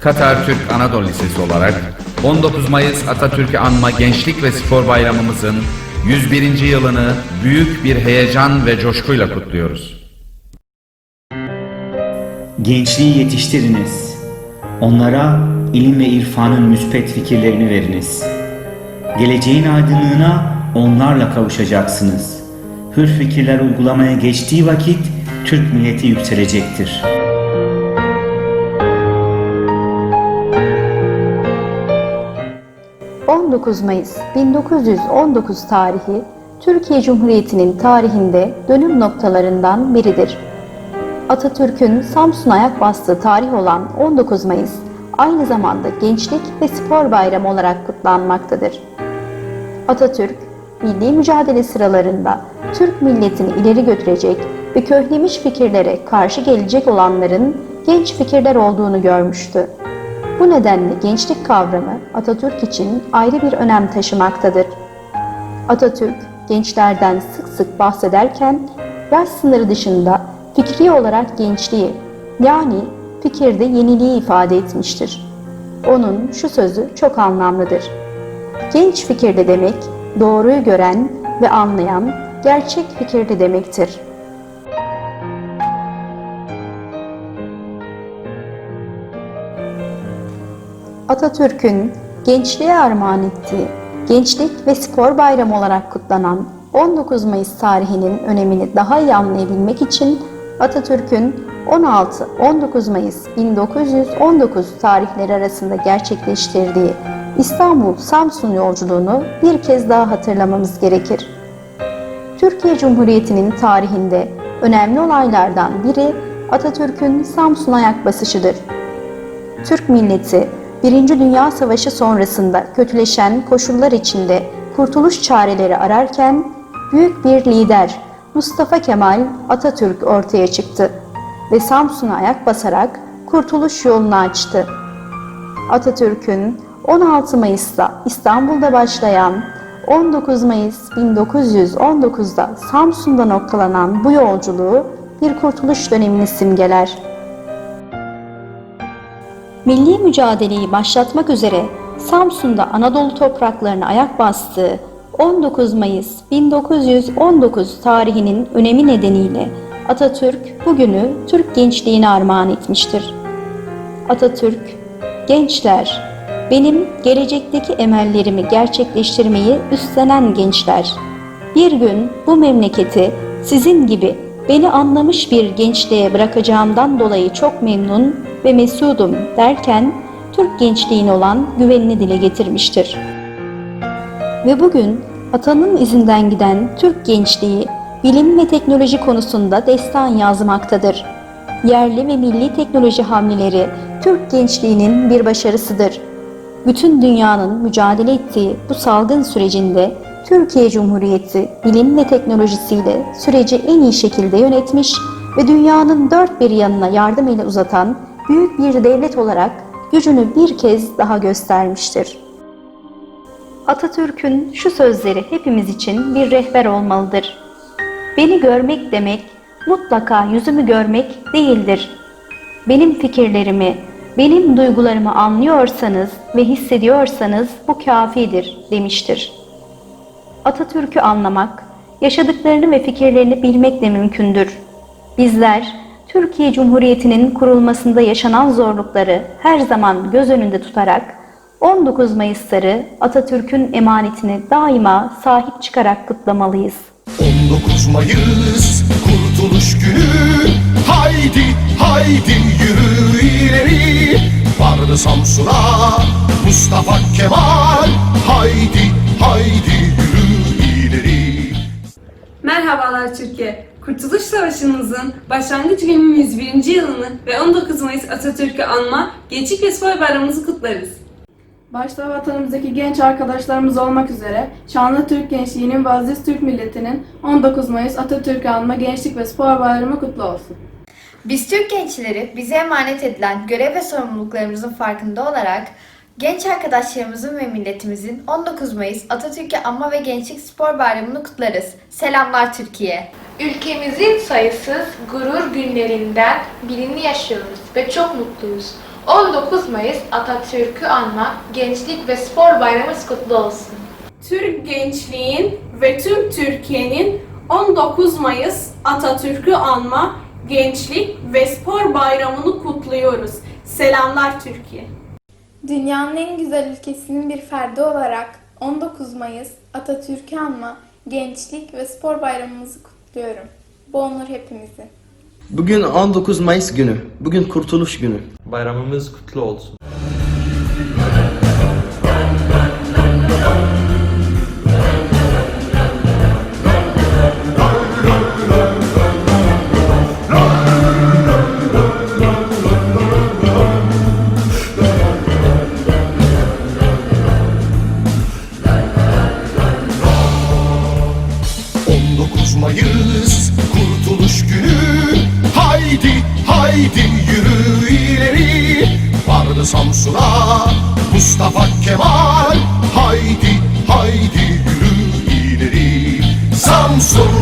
Katar Türk Anadolu Lisesi olarak 19 Mayıs Atatürk'ü anma Gençlik ve Spor Bayramımızın 101. yılını büyük bir heyecan ve coşkuyla kutluyoruz. Gençliği yetiştiriniz. Onlara ilim ve irfanın müspet fikirlerini veriniz. Geleceğin aydınlığına onlarla kavuşacaksınız. Hür fikirler uygulamaya geçtiği vakit Türk milleti yükselecektir. ...19 Mayıs 1919 tarihi Türkiye Cumhuriyeti'nin tarihinde dönüm noktalarından biridir. Atatürk'ün Samsun ayak bastığı tarih olan 19 Mayıs aynı zamanda Gençlik ve Spor Bayramı olarak kutlanmaktadır. Atatürk, milli mücadele sıralarında Türk milletini ileri götürecek ve köhlemiş fikirlere karşı gelecek olanların genç fikirler olduğunu görmüştü. Bu nedenle gençlik kavramı Atatürk için ayrı bir önem taşımaktadır. Atatürk, gençlerden sık sık bahsederken yaş sınırı dışında fikri olarak gençliği yani fikirde yeniliği ifade etmiştir. Onun şu sözü çok anlamlıdır. Genç fikirli demek, doğruyu gören ve anlayan gerçek fikirli demektir. Atatürk'ün gençliğe armağan ettiği Gençlik ve Spor Bayramı olarak kutlanan 19 Mayıs tarihinin önemini daha iyi anlayabilmek için Atatürk'ün 16-19 Mayıs 1919 tarihleri arasında gerçekleştirdiği İstanbul-Samsun yolculuğunu bir kez daha hatırlamamız gerekir. Türkiye Cumhuriyeti'nin tarihinde önemli olaylardan biri Atatürk'ün Samsun ayak basışıdır. Türk milleti Birinci Dünya Savaşı sonrasında kötüleşen koşullar içinde kurtuluş çareleri ararken büyük bir lider Mustafa Kemal Atatürk ortaya çıktı ve Samsun'a ayak basarak kurtuluş yolunu açtı. Atatürk'ün 16 Mayıs'ta İstanbul'da başlayan 19 Mayıs 1919'da Samsun'da noktalanan bu yolculuğu bir kurtuluş dönemini simgeler. Milli mücadeleyi başlatmak üzere Samsun'da Anadolu topraklarına ayak bastığı 19 Mayıs 1919 tarihinin önemi nedeniyle Atatürk bugünü Türk gençliğine armağan etmiştir. Atatürk, gençler, benim gelecekteki emellerimi gerçekleştirmeyi üstlenen gençler. Bir gün bu memleketi sizin gibi beni anlamış bir gençliğe bırakacağımdan dolayı çok memnun ve mesudum derken Türk gençliğine olan güvenini dile getirmiştir. Ve bugün atanın izinden giden Türk gençliği bilim ve teknoloji konusunda destan yazmaktadır. Yerli ve milli teknoloji hamleleri Türk gençliğinin bir başarısıdır. Bütün dünyanın mücadele ettiği bu salgın sürecinde Türkiye Cumhuriyeti bilim ve teknolojisiyle süreci en iyi şekilde yönetmiş ve dünyanın dört bir yanına yardım eli uzatan büyük bir devlet olarak gücünü bir kez daha göstermiştir. Atatürk'ün şu sözleri hepimiz için bir rehber olmalıdır. Beni görmek demek mutlaka yüzümü görmek değildir. Benim fikirlerimi, benim duygularımı anlıyorsanız ve hissediyorsanız bu kafidir demiştir. Atatürk'ü anlamak, yaşadıklarını ve fikirlerini bilmekle mümkündür. Bizler Türkiye Cumhuriyeti'nin kurulmasında yaşanan zorlukları her zaman göz önünde tutarak 19 Mayıs'ları Atatürk'ün emanetine daima sahip çıkarak kutlamalıyız. 19 Mayıs Kurtuluş Günü. Haydi haydi yürü ileri. Vardı Samsun'a Mustafa Kemal. Haydi haydi Merhabalar Türkiye. Kurtuluş Savaşı'mızın başlangıç günümüz 101. yılını ve 19 Mayıs Atatürk'ü anma, Gençlik ve Spor Bayramımızı kutlarız. Başta vatanımızdaki genç arkadaşlarımız olmak üzere şanlı Türk gençliğinin ve aziz Türk milletinin 19 Mayıs Atatürk'ü anma Gençlik ve Spor Bayramı kutlu olsun. Biz Türk gençleri bize emanet edilen görev ve sorumluluklarımızın farkında olarak genç arkadaşlarımızın ve milletimizin 19 Mayıs Atatürk'ü Anma ve Gençlik Spor Bayramı'nı kutlarız. Selamlar Türkiye. Ülkemizin sayısız gurur günlerinden birini yaşıyoruz ve çok mutluyuz. 19 Mayıs Atatürk'ü anma Gençlik ve Spor Bayramımız kutlu olsun. Türk gençliğin ve tüm Türkiye'nin 19 Mayıs Atatürk'ü anma Gençlik ve Spor Bayramını kutluyoruz. Selamlar Türkiye. Dünyanın en güzel ülkesinin bir ferdi olarak 19 Mayıs Atatürk'ü anma Gençlik ve Spor Bayramımızı kutluyorum. Bu onur hepimizin. Bugün 19 Mayıs günü. Bugün Kurtuluş Günü. Bayramımız kutlu olsun. hazırız kurtuluş günü. Haydi haydi yürü ileri. Vardı Samsun'a Mustafa Kemal. Haydi haydi yürü ileri. Samsun